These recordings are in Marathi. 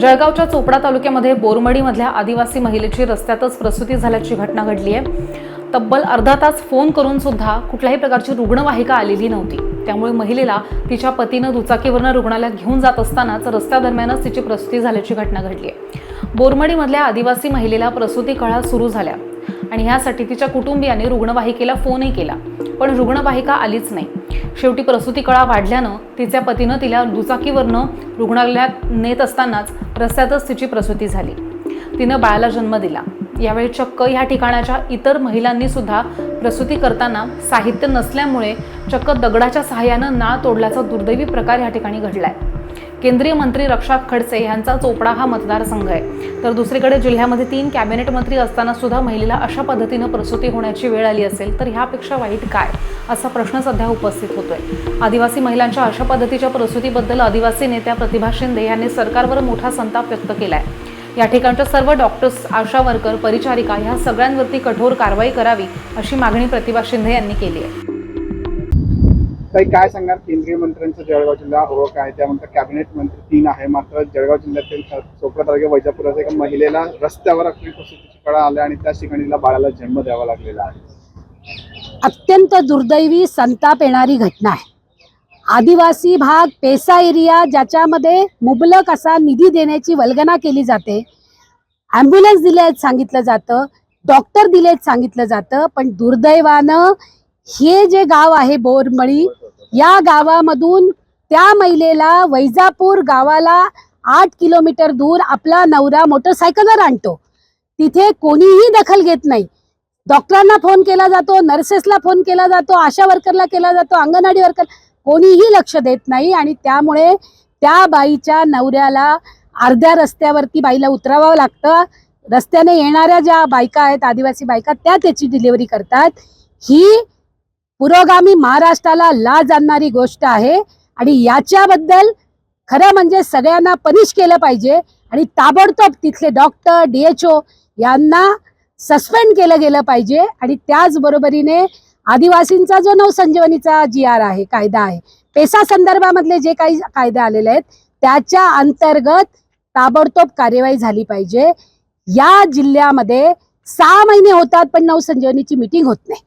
जळगावच्या चोपडा तालुक्यामध्ये बोरमडीमधल्या आदिवासी महिलेची रस्त्यातच प्रसूती झाल्याची घटना घडली आहे. तब्बल अर्धा तास फोन करून सुद्धा कुठल्याही प्रकारची रुग्णवाहिका आलेली नव्हती. त्यामुळे महिलेला तिच्या पतीनं दुचाकीवरनं रुग्णालयात घेऊन जात असतानाच रस्त्यादरम्यानच तिची प्रसूती झाल्याची घटना घडली आहे. बोरमडीमधल्या आदिवासी महिलेला प्रसूती कळा सुरू झाल्या आणि ह्यासाठी तिच्या कुटुंबियांनी रुग्णवाहिकेला फोनही केला. पण रुग्णवाहिका आलीच नाही. शेवटी प्रसूती कळा वाढल्यानं तिच्या पतीनं तिला दुचाकीवरनं रुग्णालयात नेत असतानाच रस्त्यातच तिची प्रसूती झाली. तिनं बाळाला जन्म दिला. यावेळी चक्क ह्या ठिकाणाच्या इतर महिलांनी सुद्धा प्रसूती करताना साहित्य नसल्यामुळे चक्क दगडाच्या सहाय्यानं नाळ तोडल्याचा दुर्दैवी प्रकार या ठिकाणी घडलाय. केंद्रीय मंत्री रक्षा खडसे यांचा चोपडा हा मतदारसंघ आहे. तर दुसरीकडे जिल्ह्यामध्ये तीन कॅबिनेट मंत्री असताना सुद्धा महिलेला अशा पद्धतीनं प्रसूती होण्याची वेळ आली असेल तर ह्यापेक्षा वाईट काय? असा प्रश्न सध्या उपस्थित होतोय. आदिवासी महिलांच्या अशा पद्धतीच्या प्रसूतीबद्दल आदिवासी नेत्या प्रतिभा शिंदे यांनी सरकारवर मोठा संताप व्यक्त केलाय. या ठिकाणच्या सर्व डॉक्टर्स आशा वर्कर परिचारिका ह्या सगळ्यांवरती कठोर कारवाई करावी अशी मागणी प्रतिभा शिंदे यांनी केली आहे. काही काय सांगणार केंद्रीय मंत्र्यांचं जळगाव जिल्हा ओळख आहे त्यानंतर कॅबिनेट मंत्री तीन आहे. मात्र जळगाव जिल्ह्यातील चोपडा तालुक्या वैजापुरात एका महिलेला रस्त्यावर अखेर प्रसूतीची कळा आल्या आणि त्याच ठिकाणी तिला बाळाला जन्म द्यावा लागलेला आहे. अत्यंत दुर्दैवी संताप येणारी घटना आहे. आदिवासी भाग पेसा एरिया ज्याच्यामध्ये मुबलक असा निधी देण्याची वल्गना केली जाते. ॲम्ब्युलन्स दिले आहेत सांगितलं जातं डॉक्टर दिले आहेत सांगितलं जातं पण दुर्दैवानं हे जे गाव आहे बोरमळी या गावामधून त्या महिलेला वैजापूर गावाला आठ किलोमीटर दूर आपला नवरा मोटरसायकलवर आणतो. तिथे कोणीही दखल घेत नाही. डॉक्टरांना फोन केला जातो नर्सेसला फोन केला जातो आशा वर्करला केला जातो अंगणवाडी वर्कर कोणीही लक्ष देत नाही आणि त्यामुळे त्या बाईच्या नवऱ्याला अर्ध्या रस्त्यावरती बाईला उतरावं लागतं. रस्त्याने येणाऱ्या ज्या बायका आहेत आदिवासी बायका त्या त्याची डिलिव्हरी करतात. ही पुरोगामी महाराष्ट्राला लाज आणणारी गोष्ट आहे. आणि याच्याबद्दल खरं म्हणजे सगळ्यांना पनिश केलं पाहिजे. आणि ताबडतोब तिथले डॉक्टर डीएचओ यांना सस्पेंड केलं गेलं पाहिजे. आणि त्याचबरोबरीने आदिवासींचा जो नवसंजीवनीचा जी आर आहे कायदा आहे पेसा संदर्भामधले जे काही कायदे आलेले आहेत त्याच्या अंतर्गत ताबडतोब कार्यवाही झाली पाहिजे. या जिल्ह्यामध्ये सहा महिने होतात पण नवसंजीवनीची मिटिंग होत नाही.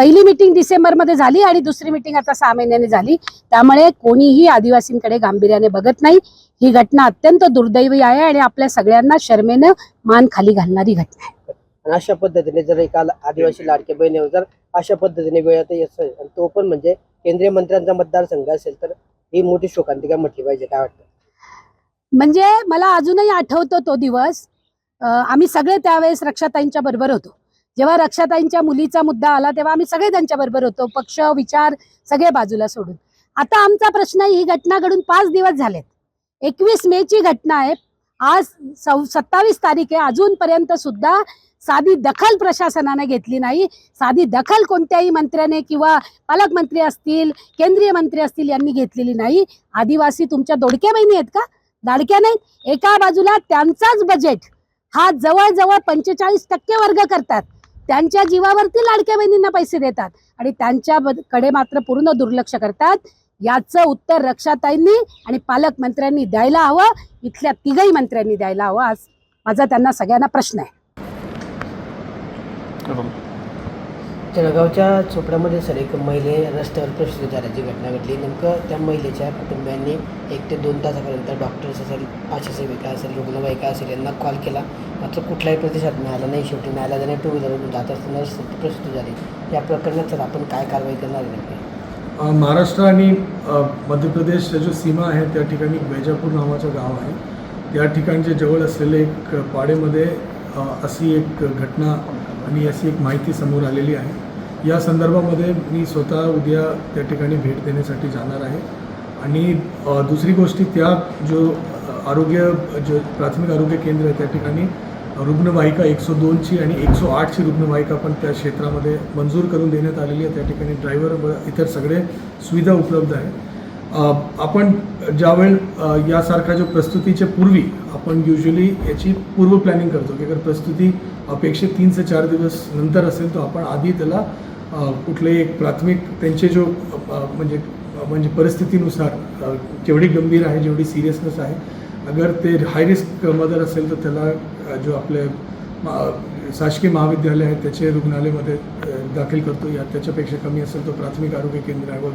पहिली मिटिंग डिसेंबरमध्ये झाली आणि दुसरी मिटिंग आता सहा महिन्याने झाली. त्यामुळे कोणीही आदिवासींकडे गांभीर्याने बघत नाही. ही घटना अत्यंत दुर्दैवी आहे आणि आपल्या सगळ्यांना शर्मेनं मान खाली घालणारी घटना आहे. अशा पद्धतीने जर एका आदिवासी लाडके बहिणीवर जर अशा पद्धतीने वेळात येत आणि तो पण म्हणजे केंद्रीय मंत्र्यांचा मतदारसंघ असेल तर ही मोठी शोकांतिका म्हटली पाहिजे काय वाटतं? म्हणजे मला अजूनही आठवतो तो दिवस. आम्ही सगळे त्यावेळेस रक्षाताईंच्या बरोबर होतो. जेव्हा रक्षाताईंच्या मुलीचा मुद्दा आला तेव्हा आम्ही सगळे त्यांच्या बरोबर होतो. पक्ष विचार सगळे बाजूला सोडून. आता आमचा प्रश्न ही घटना घडून पाच दिवस झालेत. एकवीस मे ची घटना आहे. आज सव सत्तावीस तारीख आहे. अजूनपर्यंत सुद्धा साधी दखल प्रशासनाने घेतली नाही. साधी दखल कोणत्याही मंत्र्याने किंवा पालकमंत्री असतील केंद्रीय मंत्री असतील यांनी घेतलेली नाही. आदिवासी तुमच्या दोडक्या बहिणी आहेत का? लाडक्या नाहीत एका बाजूला त्यांचाच बजेट हा जवळजवळ पंचेचाळीस टक्के वर्ग करतात. त्यांच्या जीवावरती लाडक्या बहिणींना पैसे देतात आणि त्यांच्या कडे मात्र पूर्ण दुर्लक्ष करतात. याचं उत्तर रक्षाताईंनी आणि पालकमंत्र्यांनी द्यायला हवं. इथल्या तिघही मंत्र्यांनी द्यायला हवं. आज माझा त्यांना सगळ्यांना प्रश्न आहे. जळगावच्या चोपड्यामध्ये सर एक महिले रस्त्यावर प्रसूत झाल्याची घटना घडली. नेमकं त्या महिलेच्या कुटुंबियांनी एक ते दोन तासापर्यंत डॉक्टर्स असेल आशा सेविका असेल रुग्णवाहिका असेल यांना कॉल केला. मात्र कुठलाही प्रतिसाद मिळाला नाही. शेवटी न्यायालयाने टू व्हीलरवरून जात असताना प्रसूती झाली. या प्रकरणात सर आपण काय कारवाई करणार आहे नेमकी? महाराष्ट्र आणि मध्य प्रदेशच्या जो सीमा आहे त्या ठिकाणी वैजापूर नावाचं गाव आहे. त्या ठिकाणच्या जवळ असलेले एक पाडेमध्ये अशी एक घटना आणि अशी एक माहिती समोर आलेली आहे. या संदर्भामध्ये मी स्वतः उद्या त्या ठिकाणी भेट देण्यासाठी जाणार आहे. आणि दुसरी गोष्टी त्या जो आरोग्य जो प्राथमिक आरोग्य केंद्र आहे त्या ठिकाणी रुग्णवाहिका एकशे दोनची आणि एकशे आठची रुग्णवाहिका पण त्या क्षेत्रामध्ये मंजूर करून देण्यात आलेली आहे. त्या ठिकाणी ड्रायव्हर व इतर सगळे सुविधा उपलब्ध आहे. आपण ज्यावेळ यासारख्या यासारखा जो प्रस्तुतीच्या पूर्वी आपण युजली याची पूर्व प्लॅनिंग करतो की अगर प्रस्तुती अपेक्षित तीन ते चार दिवस नंतर असेल तर आपण आधी त्याला कुठलेही एक प्राथमिक त्यांचे जो म्हणजे म्हणजे परिस्थितीनुसार जेवढी गंभीर आहे जेवढी सिरियसनेस आहे अगर ते हाय रिस्क मदर असेल तर त्याला जो आपले शासकीय महाविद्यालय आहे त्याचे रुग्णालयामध्ये दाखल करतो. या त्याच्यापेक्षा कमी असेल तर प्राथमिक आरोग्य केंद्र आहे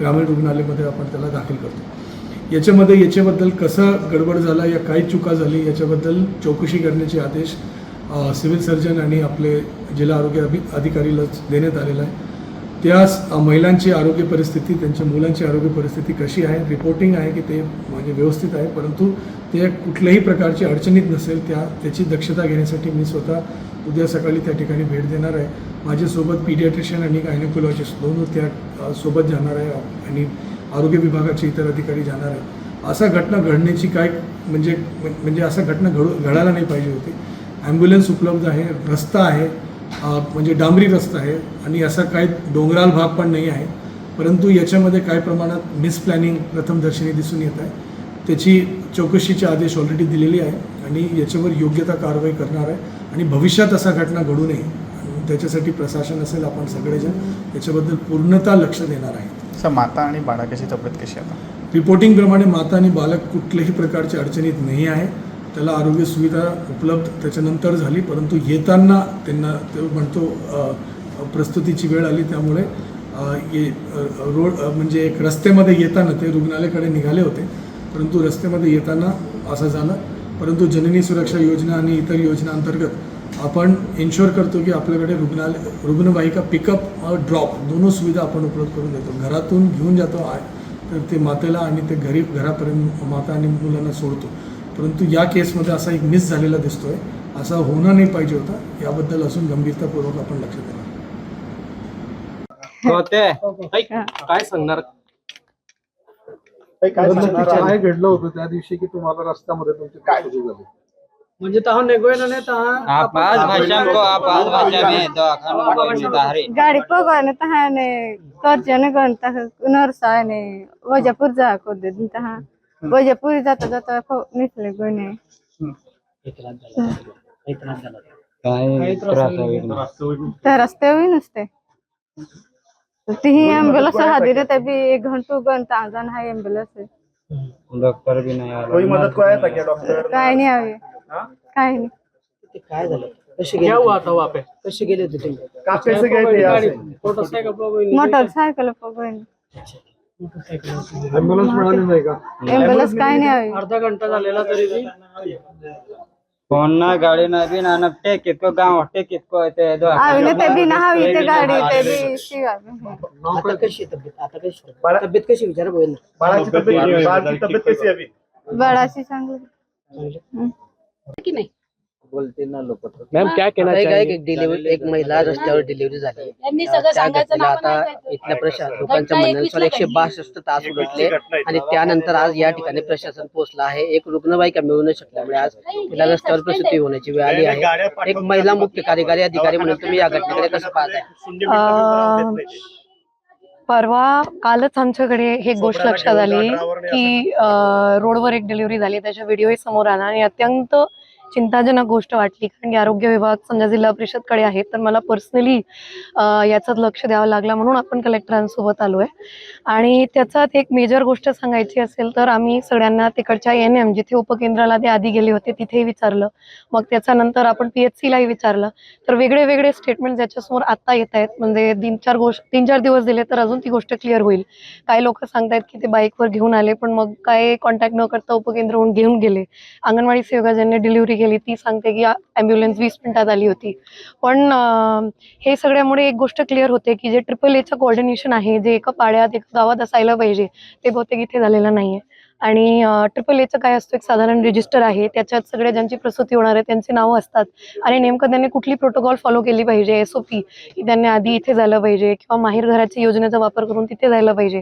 ग्रामीण रुग्णालयामध्ये आपण त्याला दाखल करतो. याच्यामध्ये याच्याबद्दल कसा गडबड झाला या काही चुका झाली याच्याबद्दल चौकशी करण्याचे आदेश सिव्हिल सर्जन आणि आपले जिल्हा आरोग्य अभि अधिकारीला देण्यात आलेला आहे. त्या महिलांची आरोग्य परिस्थिती त्यांच्या मुलांची आरोग्य परिस्थिती कशी आहे रिपोर्टिंग आहे की ते म्हणजे व्यवस्थित आहे परंतु ते कुठल्याही प्रकारची अडचणीत नसेल त्या त्याची दक्षता घेण्यासाठी मी स्वतः उद्या सकाळी त्या ठिकाणी भेट देणार आहे. माझ्यासोबत पीडियाट्रिशियन आणि गायनोकोलॉजिस्ट दोन त्या सोबत जाणार आहे आणि आरोग्य विभागाचे इतर अधिकारी जाणार आहे असा घटना घडण्याची काय म्हणजे म्हणजे असा घटना घडू घडायला नाही पाहिजे होती. ॲम्ब्युलन्स उपलब्ध आहे रस्ता आहे म्हणजे डांबरी रस्ता आहे आणि असा काही डोंगराळ भाग पण नाही आहे. परंतु याच्यामध्ये काही प्रमाणात मिसप्लॅनिंग प्रथमदर्शनी दिसून येत आहे. त्याची चौकशीचे आदेश ऑलरेडी दिलेली आहे आणि याच्यावर योग्यता कारवाई करणार आहे आणि भविष्यात असा घटना घडू नये. त्याच्यासाठी प्रशासन असेल आपण सगळेजण याच्याबद्दल पूर्णतः लक्ष देणार आहे. सर माता आणि बाळाची तब्येत कशी आता? रिपोर्टिंगप्रमाणे माता आणि बालक कुठल्याही प्रकारच्या अडचणीत नाही आहे. त्याला आरोग्य सुविधा उपलब्ध त्याच्यानंतर झाली परंतु येताना त्यांना ते म्हणतो प्रस्तुतीची वेळ आली त्यामुळे ये रोड म्हणजे एक रस्त्यामध्ये येताना ते रुग्णालयाकडे निघाले होते परंतु रस्त्यामध्ये येताना असं झालं. परंतु जननी सुरक्षा योजना आणि इतर योजना अंतर्गत आपण इन्शुअर करतो की आपल्याकडे रुग्णालय रुग्णवाहिका पिकअप ड्रॉप दोनों सुविधा आपण उपलब्ध करून देतो. घरातून घेऊन जातो आहे तर ते मातेला आणि ते घरी घरापर्यंत माता आणि मुलांना सोडतो. परंतु या केसमध्ये असा एक मिस झालेला दिसतोय. असा होणं नाही पाहिजे होता. याबद्दल अजून गंभीरतापूर्वक आपण लक्ष ऐक, काय सांगणार? काय सांगणार आहे? काय घडलं होतं त्या दिवशी की तुम्हाला रस्त्यामध्ये तुमचे काय? झाले. म्हणजे तहा नेगोयला नाही तहा आप आज भाषा को आप आज भाषा में दवाखाना में दाहरे गाड़ी पगने तहाने कर्जने गन तह वजापुर जा को दे तहा वजापुर जाता जाता फो निकले गने काय त्रास आहे त्या रस्ते हुई नसते. ती एम्बुलेंस हादी रे तभी एक घंटो गन ताजन है एम्बुलेंस डॉक्टर भी नहीं आ कोई मदत को आया था क्या डॉक्टर? काय नाही आवे काय नाही. ते काय झालं? कसे गेले होते? कसे गेले होते तुम्ही? कहाँ कैसे गए थे मोटरसायकल पगने ऍम्ब्युलन्स मिळाली नाही का? एम्बुलेंस काय नाही अर्धा घंटा झालेला तरी बी. फोन ना गाडी ना बी ना टेक इतको गाव टेक इतको ते ने ते बी ना हवी ते गाडी ते बी आता कशी आहे तब्येत? आता कशी आहे? तब्येत कशी विचारा बोल ना. बाळाची तब्येत बाळाची तब्येत कशी आहे? बडाशी चांगली. बोलते ना लोक मॅम काय कहना चाहिए एक डिलिव्हरी एक महिला रस्त्यावर डिलिव्हरी झाली. त्या घटनेला आता इथल्या प्रशासन लोकांच्या म्हणण्यानुसार एकशे बासष्ट तास उलटले आणि त्यानंतर आज या ठिकाणी प्रशासन पोहोचलं आहे. एक रुग्णवाहिका मिळू न शकल्यामुळे आज तिला रस्त्यावर प्रसूती होण्याची वेळ आली आहे. एक महिला मुख्य कार्यकारी अधिकारी म्हणून तुम्ही या घटनेकडे कसं पाहताय? परवा कालच आमच्याकडे हे गोष्ट लक्षात आली की अं, रोडवर एक डिलिव्हरी झाली त्याचा व्हिडिओही समोर आला आणि अत्यंत चिंताजनक गोष्ट वाटली कारण की आरोग्य विभाग समजा जिल्हा परिषदकडे आहे तर मला पर्सनली याचं लक्ष द्यावं लागलं म्हणून आपण कलेक्टरांसोबत आलो आहे आणि त्याच्यात एक मेजर गोष्ट सांगायची असेल तर आम्ही सगळ्यांना तिकडच्या एन एम जिथे उपकेंद्राला ते आधी गेले होते तिथेही विचारलं. मग त्याच्यानंतर आपण पी एच सीलाही विचारलं. तर वेगळे वेगळे स्टेटमेंट ज्याच्यासमोर आत्ता येत आहेत म्हणजे तीन चार गोष्ट तीन चार दिवस दिले तर अजून ती गोष्ट क्लिअर होईल. काही लोक सांगतायत की ते बाईकवर घेऊन आले पण मग काय कॉन्टॅक्ट न करता उपकेंद्रहून घेऊन गेले. अंगणवाडी सेविका ज्यांनी डिलिव्हरी गेली ती सांगते की ॲम्ब्युलन्स वीस मिनिटात आली होती. पण हे सगळ्यामुळे एक गोष्ट क्लिअर होते की जे ट्रिपल एचं कोऑर्डिनेशन आहे जे एका पाड्यात एका गावात असायला पाहिजे ते बहुतेक इथे झालेलं नाहीये. आणि ट्रिपल एचं काय असतं एक साधारण रजिस्टर आहे. त्याच्यात सगळ्या ज्यांची प्रसूती होणार आहे त्यांचे नावं असतात. आणि नेमकं त्यांनी कुठली प्रोटोकॉल फॉलो केली पाहिजे एस ओ पी की त्यांनी आधी इथे झालं पाहिजे किंवा माहेर घराच्या योजनेचा वापर करून तिथे जायला पाहिजे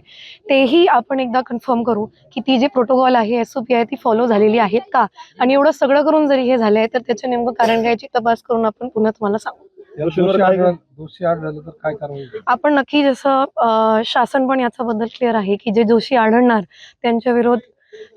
तेही आपण एकदा कन्फर्म करू की ती जी प्रोटोकॉल आहे एस ओ पी आहे ती फॉलो झालेली आहेत का? आणि एवढं सगळं करून जरी हे झालंय तर त्याचं नेमकं कारण काय तपास करून आपण पुन्हा तुम्हाला सांगू. दोषी आढळलं दोषी आढळलं तर काय कारवाई होईल? आपण नक्की जसं अं, शासन पण याच्याबद्दल क्लिअर आहे की जे दोषी आढळणार त्यांच्या विरोध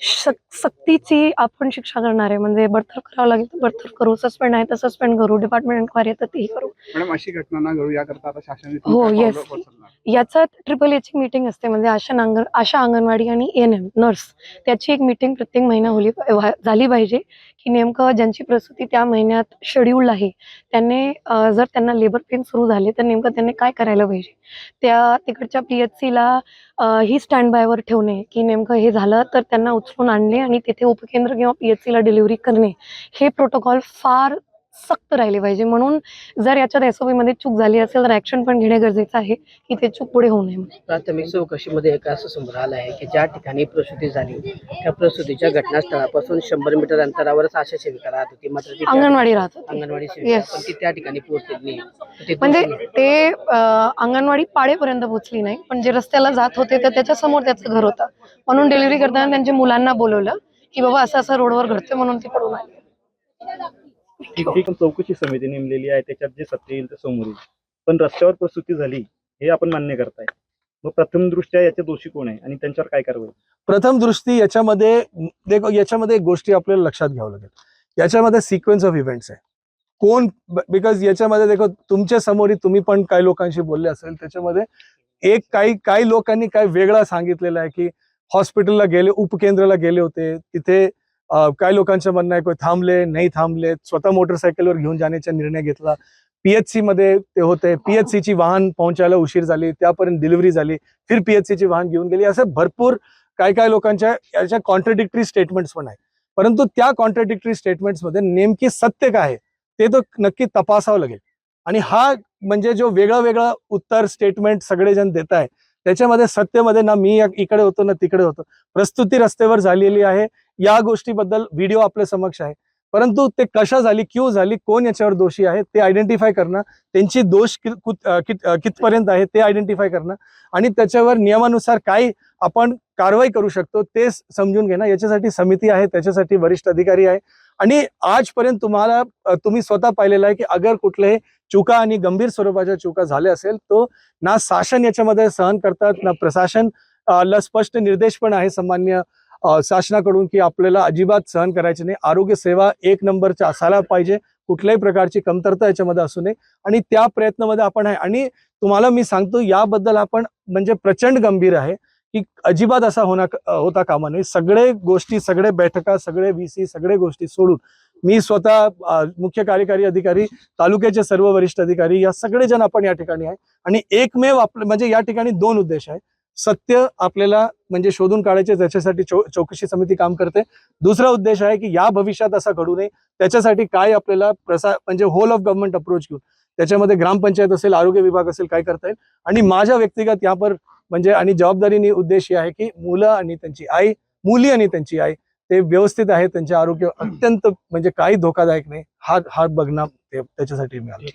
शक- सक्तीची आपण शिक्षा करणार आहे. म्हणजे बडतर्फ करावं लागेल तर बडतर्फ करू. सस्पेंड आहे तर सस्पेंड करू. डिपार्टमेंट इन्क्वायरी आहे तर तेही करू. मॅडम अशी घटना ना घडू याकरता आता शासनाने हो. उचलणार? याचा ट्रिपल एची मीटिंग असते. म्हणजे आशा नांगर आशा अंगणवाडी आणि एन एम नर्स त्याची एक मीटिंग प्रत्येक महिना होली झाली पाहिजे की नेमकं ज्यांची प्रसूती त्या महिन्यात शेड्यूल आहे त्यांनी जर त्यांना लेबर पेन सुरू झाले तर नेमकं त्यांनी काय करायला पाहिजे? त्या तिकडच्या पी एच सीला ही स्टँड बायवर ठेवणे की नेमकं हे झालं तर त्यांना उचलून आणणे आणि तिथे उपकेंद्र किंवा पी एच सीला डिलिव्हरी करणे हे प्रोटोकॉल फार सक्त राहिले पाहिजे म्हणून जर याच्यात एसमध्ये चूक झाली असेल तर ऍक्शन पण घेणे गरजेचं आहे की ते चूक पुढे होऊ नये. प्राथमिक चौकशीमध्ये एक असं समोर आलं आहे की ज्या ठिकाणी प्रसूती झाली त्या प्रसूतीच्या घटनास्थळापासून शंभर मीटर अंतरावरच आशा सेविका राहत होती मात्र ती अंगणवाडी राहत होती. अंगणवाडी सेविका Yes. पण ती त्या ठिकाणी पोहोचलेली नाही ते म्हणजे दोषी- ते अं, अंगणवाडी पाडेपर्यंत पोहोचली नाही पण जे रस्त्याला जात होते तर त्याच्यासमोर त्याचं घर होतं म्हणून डिलिव्हरी करताना त्यांच्या मुलांना बोलवलं की बाबा असं असं रोडवर घडतंय म्हणून ती पडून आली ठीक ठीक चौकशी समिती नेमलेली आहे त्याच्यात जे सत्य येईल ते समोर येईल. पण रस्त्यावर प्रसूती झाली हे आपण मान्य करताय. मग प्रथम दृष्ट्या याचे दोषी कोण आहे आणि त्यांच्यावर काय कारवाई? प्रथम दृष्टी याच्यामध्ये देखो याच्यामध्ये एक गोष्टी आपल्याला लक्षात घ्यावं लागेल. याच्यामध्ये सिक्वेन्स ऑफ इव्हेंट्स आहे. कोण बिकॉज याच्यामध्ये देखो तुमच्यासमोर तुम्ही पण काही लोकांशी बोलले असेल त्याच्यामध्ये एक काही काही लोकांनी काय वेगळा सांगितलेलं आहे की हॉस्पिटलला गेले उपकेंद्राला गेले होते तिथे काही लोकांचं म्हणणं आहे की थांबले नाही थांबले. स्वतः मोटरसायकलवर घेऊन जाण्याचा निर्णय घेतला. पीएचसी मध्ये ते होते. पीएचसी ची वाहन पोहोचायला उशीर झाली. त्यापर्यंत डिलिव्हरी झाली. फिर पीएचसी ची वाहन घेऊन गेली. असं भरपूर काय काय लोकांच्या याच्या कॉन्ट्रडिक्टरी स्टेटमेंट्स पण आहे परंतु त्या कॉन्ट्रडिक्टरी स्टेटमेंट्समध्ये नेमकी सत्य काय आहे ते तर नक्की तपासावं लागेल. आणि हा म्हणजे जो वेगळा वेगळा उत्तर स्टेटमेंट सगळेजण देत आहे त्याच्यामध्ये सत्यमध्ये ना मी इकडे होतो ना तिकडे होतो. प्रस्तुती रस्त्यावर झालेली आहे. या गोष्टीबद्दल व्हिडिओ आपल्या समक्ष आहे. परंतु ते कशा झाली क्यू झाली कोण याच्यावर दोषी आहे ते आयडेंटिफाय करणं त्यांची दोष कित- कितपर्यंत आहे ते आयडेंटिफाय करणं आणि त्याच्यावर नियमानुसार काय आपण कारवाई करू शकतो ते समजून घेणं याच्यासाठी समिती आहे त्याच्यासाठी वरिष्ठ अधिकारी आहे. आणि आजपर्यंत तुम्हाला तुम्ही स्वतः पाहिलेलं आहे की अगर कुठल्याही चुका आणि गंभीर स्वरूपाच्या चुका झाल्या असेल तो ना शासन याच्यामध्ये सहन करतात ना प्रशासन ला स्पष्ट निर्देश पण आहे सामान्य शासनाकडून की आपल्याला अजिबात सहन करायचे नाही. आरोग्य सेवा एक नंबरच्या असायला पाहिजे. कुठल्याही प्रकारची कमतरता याच्यामध्ये असू नये. आणि त्या प्रयत्नामध्ये आपण आहे. आणि तुम्हाला मी सांगतो याबद्दल आपण म्हणजे प्रचंड गंभीर आहे की अजिबात असा होणार होता कामा नये. सगळे गोष्टी सगळे बैठका सगळे व्हीसी सगळे गोष्टी सोडून मी स्वतः मुख्य कार्यकारी अधिकारी तालुक्याचे सर्व वरिष्ठ अधिकारी या सगळे जण आपण या ठिकाणी आहे. आणि एकमेव आपलं म्हणजे या ठिकाणी दोन उद्देश आहे. सत्य आपल्याला म्हणजे शोधून काढायचे त्याच्यासाठी चौ चौकशी समिती काम करते. दुसरा उद्देश आहे की या भविष्यात असा घडू नये. त्याच्यासाठी काय आपल्याला प्रसा म्हणजे होल ऑफ गव्हर्नमेंट अप्रोच घेऊन. त्याच्यामध्ये ग्रामपंचायत असेल आरोग्य विभाग असेल काय करता येईल. आणि माझ्या व्यक्तिगत यावर म्हणजे आणि जबाबदारीने उद्देश हे आहे की मुलं आणि त्यांची आई मुली आणि त्यांची आई ते व्यवस्थित आहे त्यांचे आरोग्य अत्यंत म्हणजे काही धोकादायक नाही. हा हा बघणं त्याच्यासाठी मिळालं.